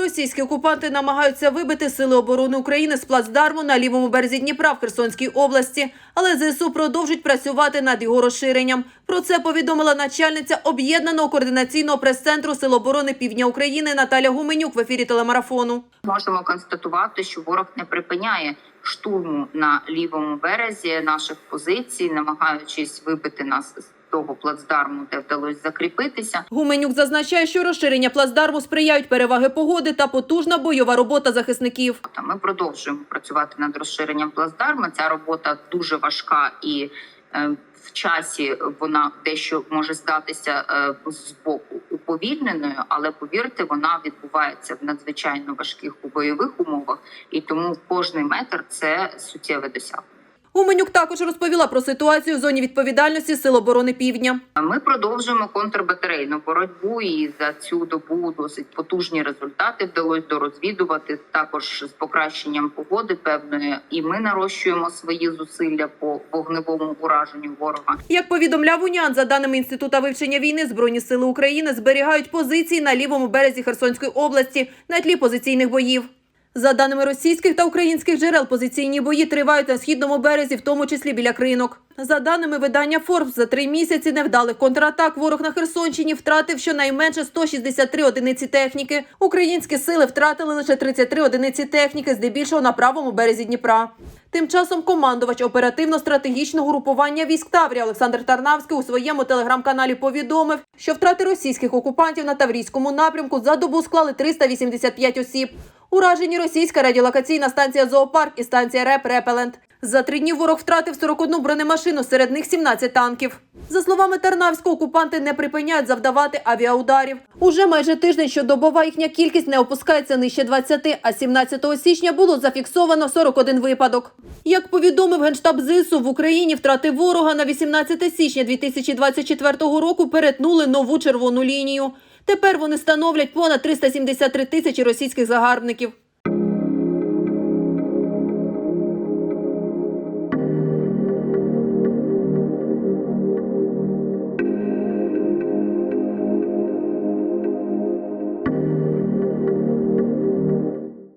Російські окупанти намагаються вибити сили оборони України з плацдарму на лівому березі Дніпра в Херсонській області, але ЗСУ продовжують працювати над його розширенням. Про це повідомила начальниця об'єднаного координаційного прес-центру Сил оборони Півдня України Наталя Гуменюк в ефірі телемарафону. можемо констатувати, що ворог не припиняє штурму на лівому березі наших позицій, намагаючись вибити нас того плацдарму, де вдалося закріпитися. Гуменюк зазначає, що розширення плацдарму сприяють переваги погоди та потужна бойова робота захисників. Ми продовжуємо працювати над розширенням плацдарму. Ця робота дуже важка і е, в часі вона дещо може здатися е, з боку уповільненою, але повірте, вона відбувається в надзвичайно важких бойових умовах, і тому кожний метр це суттєве досягнення. Гуменюк також розповіла про ситуацію в зоні відповідальності Сил оборони Півдня. Ми продовжуємо контрбатарейну боротьбу, і за цю добу досить потужні результати вдалося дорозвідувати також з покращенням погоди певної. І ми нарощуємо свої зусилля по вогневому ураженню ворога. Як повідомляв УНІАН, за даними Інституту вивчення війни, Збройні сили України зберігають позиції на лівому березі Херсонської області на тлі позиційних боїв. За даними російських та українських джерел, позиційні бої тривають на східному березі, в тому числі біля кринок. За даними видання Форбс, за три місяці невдалих контратак ворог на Херсонщині втратив щонайменше 163 одиниці техніки. Українські сили втратили лише 33 одиниці техніки, здебільшого на правому березі Дніпра. Тим часом командувач оперативно-стратегічного групування військ Таврія Олександр Тарнавський у своєму телеграм-каналі повідомив, що втрати російських окупантів на Таврійському напрямку за добу склали 385 осіб. Уражені російська радіолокаційна станція Зоопарк і станція РЕП Репелент. За три дні ворог втратив 41 бронемашину, серед них 17 танків. За словами Тарнавського, окупанти не припиняють завдавати авіаударів. Уже майже тиждень щодобова їхня кількість не опускається нижче 20, а 17 січня було зафіксовано 41 випадок. Як повідомив Генштаб ЗСУ, в Україні втрати ворога на 18 січня 2024 року перетнули нову червону лінію. Тепер вони становлять понад 373 тисячі російських загарбників.